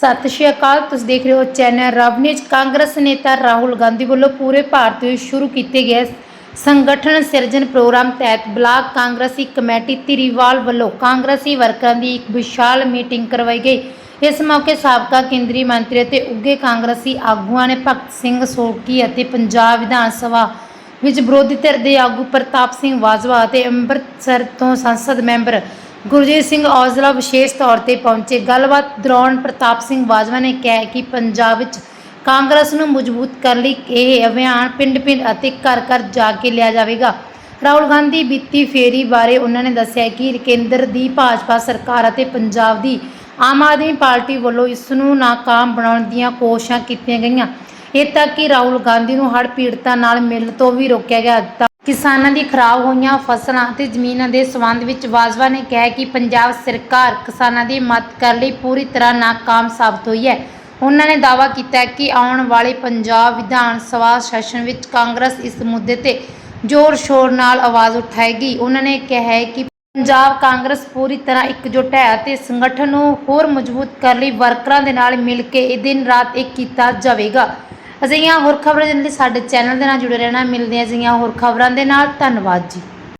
ਸਤਿ ਸ਼੍ਰੀ ਅਕਾਲ, ਤੁਸੀਂ ਦੇਖ ਰਹੇ ਹੋ ਚੈਨਲ ਰਵਨੀਜ। ਕਾਂਗਰਸ ਨੇਤਾ ਰਾਹੁਲ ਗਾਂਧੀ ਵੱਲੋਂ ਪੂਰੇ ਭਾਰਤ ਵਿੱਚ ਸ਼ੁਰੂ ਕੀਤੇ ਗਏ ਸੰਗਠਨ ਸਿਰਜਣ ਪ੍ਰੋਗਰਾਮ ਤਹਿਤ ਬਲਾਕ ਕਾਂਗਰਸੀ ਕਮੇਟੀ ਧੀਰੀਵਾਲ ਵੱਲੋਂ ਕਾਂਗਰਸੀ ਵਰਕਰਾਂ ਦੀ ਇੱਕ ਵਿਸ਼ਾਲ ਮੀਟਿੰਗ ਕਰਵਾਈ ਗਈ। ਇਸ ਮੌਕੇ ਸਾਬਕਾ ਕੇਂਦਰੀ ਮੰਤਰੀ ਅਤੇ ਉੱਘੇ ਕਾਂਗਰਸੀ ਆਗੂਆਂ ਨੇ ਭਗਤ ਸਿੰਘ ਸੋਲਕੀ ਅਤੇ ਪੰਜਾਬ ਵਿਧਾਨ ਸਭਾ ਵਿੱਚ ਵਿਰੋਧੀ ਧਿਰ ਦੇ ਆਗੂ ਪ੍ਰਤਾਪ ਸਿੰਘ ਬਾਜਵਾ ਅਤੇ ਅੰਮ੍ਰਿਤਸਰ ਤੋਂ ਸੰਸਦ ਮੈਂਬਰ ਗੁਰਜੀਤ ਸਿੰਘ ਔਜਲਾ ਵਿਸ਼ੇਸ਼ ਤੌਰ ਤੇ ਪਹੁੰਚੇ। ਗੱਲਬਾਤ ਦੌਰਾਨ ਪ੍ਰਤਾਪ ਸਿੰਘ ਬਾਜਵਾ ਨੇ ਕਿਹਾ ਕਿ ਪੰਜਾਬ ਵਿੱਚ ਕਾਂਗਰਸ ਨੂੰ ਮਜ਼ਬੂਤ ਕਰਨ ਲਈ ਇਹ ਅਭਿਆਨ ਪਿੰਡ-ਪਿੰਡ ਅਤੇ ਘਰ-ਘਰ ਜਾ ਕੇ ਲਿਆ ਜਾਵੇਗਾ। ਰਾਹੁਲ ਗਾਂਧੀ ਬੀਤੀ ਫੇਰੀ ਬਾਰੇ ਉਹਨਾਂ ਨੇ ਦੱਸਿਆ ਕਿ ਕੇਂਦਰ ਦੀ ਭਾਜਪਾ ਸਰਕਾਰ ਅਤੇ ਪੰਜਾਬ ਦੀ ਆਮ ਆਦਮੀ ਪਾਰਟੀ ਵੱਲੋਂ ਇਸ ਨੂੰ ਨਾਕਾਮ ਬਣਾਉਣ ਦੀਆਂ ਕੋਸ਼ਿਸ਼ਾਂ ਕੀਤੀਆਂ ਗਈਆਂ। ਇਹ ਤੱਕ ਕਿ ਰਾਹੁਲ ਗਾਂਧੀ ਨੂੰ ਹੜ੍ਹ ਪੀੜਤਾਂ ਨਾਲ ਮਿਲਣ ਤੋਂ ਵੀ ਰੋਕਿਆ ਗਿਆ। ਤਾਂ ਕਿਸਾਨਾਂ ਦੀ ਖਰਾਬ ਹੋਈਆਂ ਫਸਲਾਂ ਅਤੇ ਜ਼ਮੀਨਾਂ ਦੇ ਸੰਬੰਧ ਵਿੱਚ ਬਾਜਵਾ ਨੇ ਕਿਹਾ ਕਿ ਪੰਜਾਬ ਸਰਕਾਰ ਕਿਸਾਨਾਂ ਦੀ ਮਦਦ ਕਰਨ ਲਈ ਪੂਰੀ ਤਰ੍ਹਾਂ ਨਾਕਾਮ ਸਾਬਤ ਹੋਈ ਹੈ। ਉਹਨਾਂ ਨੇ ਦਾਅਵਾ ਕੀਤਾ ਕਿ ਆਉਣ ਵਾਲੇ ਪੰਜਾਬ ਵਿਧਾਨ ਸਭਾ ਸੈਸ਼ਨ ਵਿੱਚ ਕਾਂਗਰਸ ਇਸ ਮੁੱਦੇ ਤੇ ਜ਼ੋਰ ਸ਼ੋਰ ਨਾਲ ਆਵਾਜ਼ ਉਠਾਏਗੀ। ਉਹਨਾਂ ਨੇ ਕਿਹਾ ਹੈ ਕਿ ਪੰਜਾਬ ਕਾਂਗਰਸ ਪੂਰੀ ਤਰ੍ਹਾਂ ਇਕਜੁੱਟ ਹੈ ਅਤੇ ਸੰਗਠਨ ਨੂੰ ਹੋਰ ਮਜ਼ਬੂਤ ਕਰਨ ਲਈ ਵਰਕਰਾਂ ਦੇ ਨਾਲ ਮਿਲ ਕੇ ਇਹ ਦਿਨ ਰਾਤ ਇੱਕ ਕੀਤਾ ਜਾਵੇਗਾ। ਅਜਿਹੀਆਂ ਹੋਰ ਖਬਰਾਂ ਦੇ ਲਈ ਸਾਡੇ ਚੈਨਲ ਦੇ ਨਾਲ ਜੁੜੇ ਰਹਿਣਾ, ਮਿਲਦੇ ਹਾਂ ਅਜਿਹੀਆਂ ਹੋਰ ਖਬਰਾਂ ਦੇ ਨਾਲ। ਧੰਨਵਾਦ ਜੀ।